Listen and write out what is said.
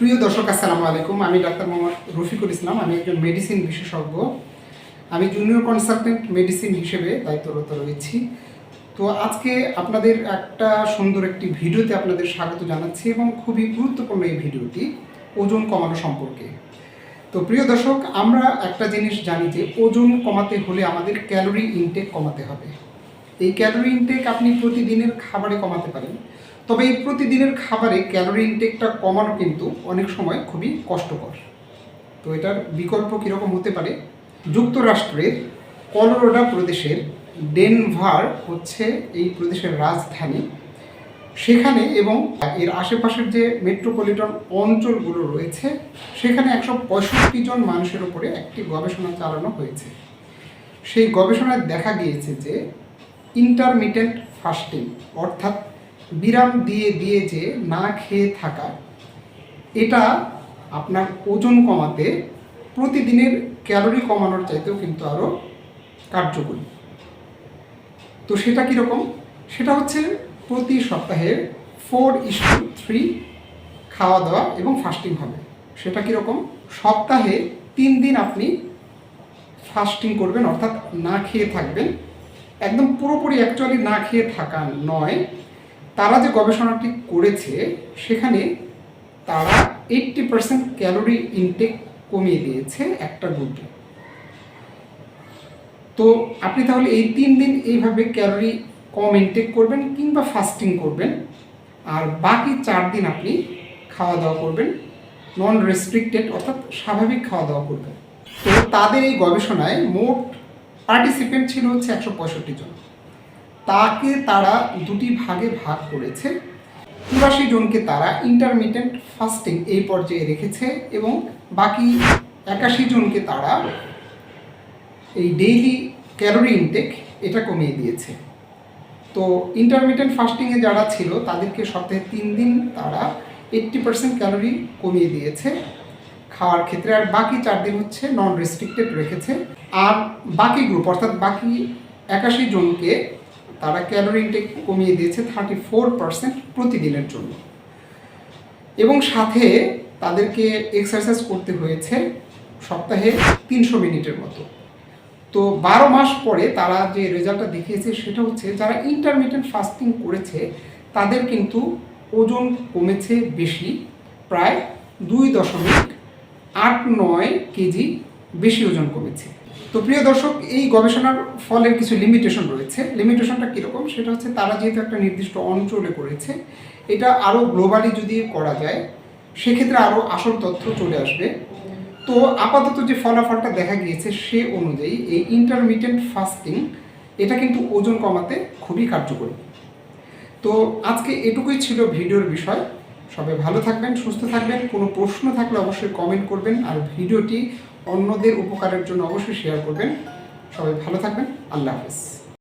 প্রিয় দর্শক, আসসালামু আলাইকুম। আমি ডাক্তার মোহাম্মদ রফিকুল ইসলাম। আমি একজন মেডিসিন বিশেষজ্ঞ। আমি জুনিয়র কনসালটেন্ট মেডিসিন হিসেবে দায়িত্বরত রয়েছি। তো আজকে আপনাদের একটা সুন্দর একটি ভিডিওতে আপনাদের স্বাগত জানাচ্ছি এবং খুবই গুরুত্বপূর্ণ এই ভিডিওটি ওজন কমানো সম্পর্কে। তো প্রিয় দর্শক, আমরা একটা জিনিস জানি যে ওজন কমাতে হলে আমাদের ক্যালোরি ইনটেক কমাতে হবে। এই ক্যালোরি ইনটেক আপনি প্রতিদিনের খাবারে কমাতে পারেন। তবে এই প্রতিদিনের খাবারে ক্যালোরি ইনটেকটা কমানো কিন্তু অনেক সময় খুবই কষ্টকর। তো এটার বিকল্প কীরকম হতে পারে? যুক্তরাষ্ট্রের কলোরোডা প্রদেশের ডেনভার হচ্ছে এই প্রদেশের রাজধানী। সেখানে এবং এর আশেপাশের যে মেট্রোপলিটন অঞ্চলগুলো রয়েছে, সেখানে একশো পঁয়ষট্টি জন মানুষের উপরে একটি গবেষণা চালানো হয়েছে। সেই গবেষণায় দেখা গিয়েছে যে ইন্টারমিটেন্ট ফাস্টিং অর্থাৎ বিরাম দিয়ে দিয়ে যে না খেয়ে থাকা, এটা আপনার ওজন কমাতে প্রতিদিনের ক্যালোরি কমানোর চাইতেও কিন্তু আরও কার্যকরী। তো সেটা কীরকম সেটা হচ্ছে প্রতি সপ্তাহে ফোর ইস্টু থ্রি খাওয়া দাওয়া এবং ফাস্টিং হবে। সেটা কীরকম সপ্তাহে তিন দিন আপনি ফাস্টিং করবেন, অর্থাৎ না খেয়ে থাকবেন। একদম পুরোপুরি অ্যাকচুয়ালি না খেয়ে থাকা নয়। তারা যে গবেষণাটি করেছে, সেখানে তারা এইট্টি পার্সেন্ট ক্যালোরি ইনটেক কমিয়ে দিয়েছে একটা গ্রুপে তো আপনি তাহলে এই তিন দিন এইভাবে ক্যালোরি কম ইনটেক করবেন কিংবা ফাস্টিং করবেন, আর বাকি চার দিন আপনি খাওয়া দাওয়া করবেন নন রেস্ট্রিক্টেড অর্থাৎ স্বাভাবিক খাওয়া দাওয়া করবেন। তো তাদের এই গবেষণায় মোট পার্টিসিপেন্ট ছিল হচ্ছে একশো পঁয়ষট্টি জন। তাকে তারা দুটি ভাগে ভাগ করেছে। চুরাশি জনকে তারা ইন্টারমিটেন্ট ফাস্টিং এই পর্যায়ে রেখেছে এবং বাকি একাশি জনকে তারা এই ডেইলি ক্যালোরি ইনটেক এটা কমিয়ে দিয়েছে। তো ইন্টারমিটেন্ট ফাস্টিংয়ে যারা ছিল, তাদেরকে সপ্তাহে তিন দিন তারা এইট্টি পার্সেন্ট ক্যালোরি কমিয়ে দিয়েছে। খাওয়ার ক্ষেত্রে আর বাকি চার দিন হচ্ছে নন রেস্ট্রিক্টেড রেখেছে। আর বাকি গ্রুপ অর্থাৎ বাকি একাশি জনকে তারা ক্যালোরি ইনটেক কমিয়ে দিয়েছে থার্টি ফোর পার্সেন্ট প্রতিদিনের জন্য। এবং সাথে তাদেরকে এক্সারসাইজ করতে হয়েছে সপ্তাহে তিনশো মিনিটের মতো। তো বারো মাস পরে তারা যে রেজাল্টটা দেখিয়েছে সেটা হচ্ছে যারা ইন্টারমিডিয়েট ফাস্টিং করেছে, তাদের কিন্তু ওজন কমেছে বেশি, প্রায় দুই দশমিক আট নয় কেজি বেশি ওজন কমেছে। তো প্রিয় দর্শক, এই গবেষণার ফলের কিছু লিমিটেশন রয়েছে। লিমিটেশনটা কীরকম? সেটা হচ্ছে তারা যেহেতু একটা নির্দিষ্ট অঞ্চলে করেছে, এটা আরও গ্লোবালি যদি করা যায়, সেক্ষেত্রে আরও আসল তথ্য চলে আসবে। তো আপাতত যে ফলাফলটা দেখা গিয়েছে সে অনুযায়ী এই ইন্টারমিডিয়েন্ট ফাস্টিং এটা কিন্তু ওজন কমাতে খুবই কার্যকরী। তো আজকে এটুকুই ছিল ভিডিওর বিষয়। সবাই ভালো থাকবেন, সুস্থ থাকবেন। কোনো প্রশ্ন থাকলে অবশ্যই কমেন্ট করবেন। আর ভিডিওটি অন্যদের উপকারের জন্য অবশ্যই শেয়ার করবেন। সবাই ভালো থাকবেন। আল্লাহ হাফেজ।